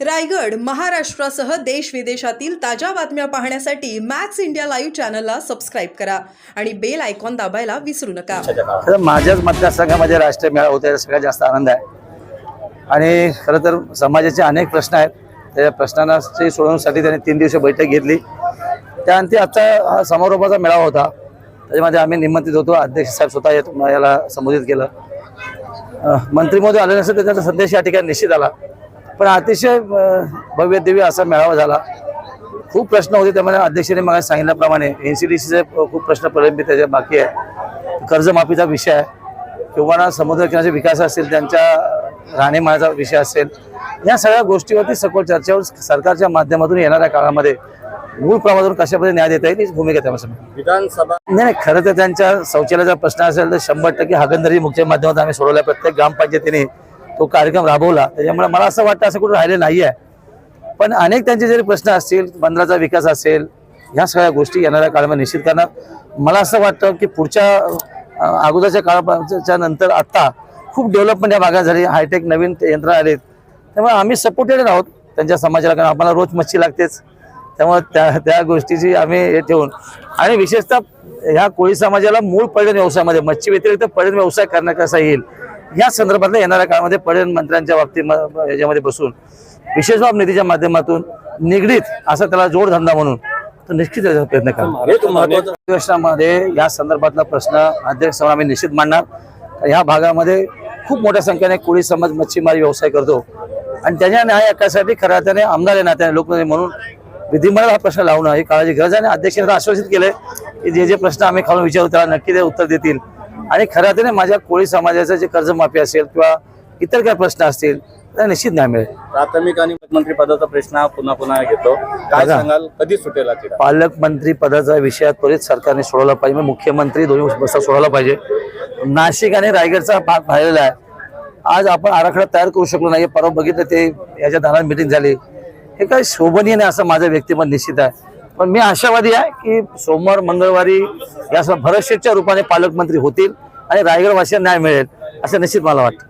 रायगड महाराष्ट्रासह देश विदेशातील ताज्या बातम्या पाहण्यासाठी मॅक्स इंडिया लाईव्ह चॅनलला सबस्क्राईब करा आणि बेल आयकॉन दाबायला विसरू नका. तर माझ्याच मतदारसंघामध्ये राष्ट्रीय मेळावा होता सगळ्यात जास्त आनंद आहे. आणि खरं तर समाजाचे अनेक प्रश्न आहेत. त्या प्रश्नांची सोडवण्यासाठी त्यांनी तीन दिवस बैठक घेतली. त्यानंतर आजचा हा समारोपाचा मेळावा होता. त्याच्यामध्ये आम्ही निमंत्रित होतो. अध्यक्ष साहेब स्वतः याला संबोधित केलं. मंत्री महोदय आले नसेल तर त्याचा संदेश या ठिकाणी निश्चित आला. पण अतिशय भव्य दिव्य असा मेळावा झाला. खूप प्रश्न होते त्यामध्ये. अध्यक्षांनी मला सांगितल्याप्रमाणे एन सी डी सीचे खूप प्रश्न प्रलंबित त्याच्या बाकी आहे कर्जमाफीचा विषय आहे. किंवा समुद्रकिनाऱ्याचा विकास असेल त्यांच्या राहणीमानाचा विषय असेल या सगळ्या गोष्टीवरती सखोल चर्चेवर सरकारच्या माध्यमातून येणाऱ्या काळामध्ये मूळ प्रमाणातून कशा पद्धतीने न्याय देता येईल भूमिका त्यामध्ये. विधानसभा नाही नाही खरं तर त्यांच्या शौचालयाचा प्रश्न असेल तर शंभर टक्के हागंदरी मुख्य माध्यमातून आम्ही सोडवला प्रत्येक ग्रामपंचायतीने तो कार्यक्रम राबवला. त्याच्यामुळे मला असं वाटतं असं कुठं राहिलं नाही आहे पण अनेक त्यांचे जरी प्रश्न असतील बंदराचा विकास असेल ह्या सगळ्या गोष्टी येणाऱ्या काळामध्ये निश्चित करणार. मला असं वाटतं की पुढच्या अगोदरच्या काळाच्या नंतर आत्ता खूप डेव्हलपमेंट या भागात झाली. हायटेक नवीन यंत्रणा आलेत. त्यामुळे आम्ही सपोर्टेड आहोत त्यांच्या समाजाला कारण आम्हाला रोज मच्छी लागतेच. त्यामुळे त्या त्या गोष्टीची आम्ही हे ठेवून. आणि विशेषतः ह्या कोळी समाजाला मूळ पर्यटन व्यवसायामध्ये मच्छी व्यतिरिक्त पर्यटन व्यवसाय करणं कसा येईल. या संदर्भातल्या येणाऱ्या काळामध्ये पर्यटन मंत्र्यांच्या बाबतीत म- याच्यामध्ये बसून विशेष बाब निधीच्या माध्यमातून निगडीत असा त्याला जोडधंदा म्हणून तर निश्चित त्याचा प्रयत्न करा एक महत्त्वाचा अधिवेशनामध्ये या संदर्भातला प्रश्न अध्यक्ष समोर आम्ही निश्चित मांडणार ह्या भागामध्ये खूप मोठ्या संख्येने कोळी समाज मच्छीमारी व्यवसाय करतो. आणि त्याच्या न्याय हक्कासाठी खऱ्या अर्थाने आमदार आहे नात्याने लोकप्रतिनिधी म्हणून विधिमंडळ हा प्रश्न लावणं ही काळाची गरज आहे. आणि अध्यक्षांनी आश्वासित केलंय की जे जे प्रश्न आम्ही खालून विचारू त्याला नक्की ते उत्तर देतील. आणि खऱ्या अर्थाने माझ्या कोळी समाजाचं जे कर्जमाफी असेल किंवा इतर काय प्रश्न असतील निश्चित न्याय मिळेल. प्राथमिक आणि मंत्री पदाचा प्रश्न हा पुन्हा पुन्हा घेतो. काय. सांगाल? कधी सुटेल पालकमंत्री पदाचा विषय त्वरित सरकारने सोडवला पाहिजे. मुख्यमंत्री दोन्ही बसता सोडवला पाहिजे. नाशिक आणि रायगडचा भाग राहिलेला आहे. आज आपण आराखडा तयार करू शकलो नाही. परवा बघितलं ते याच्या दरम्यान मिटिंग झाली. हे काही शोभनीय नाही असं माझं व्यक्तिमत निश्चित आहे. पण मी आशावादी आहे की सोमवार मंगळवारी या भरतशेठच्या रूपाने पालकमंत्री होतील. आणि रायगडवासियांना न्याय मिळेल असं निश्चित मला वाटतं.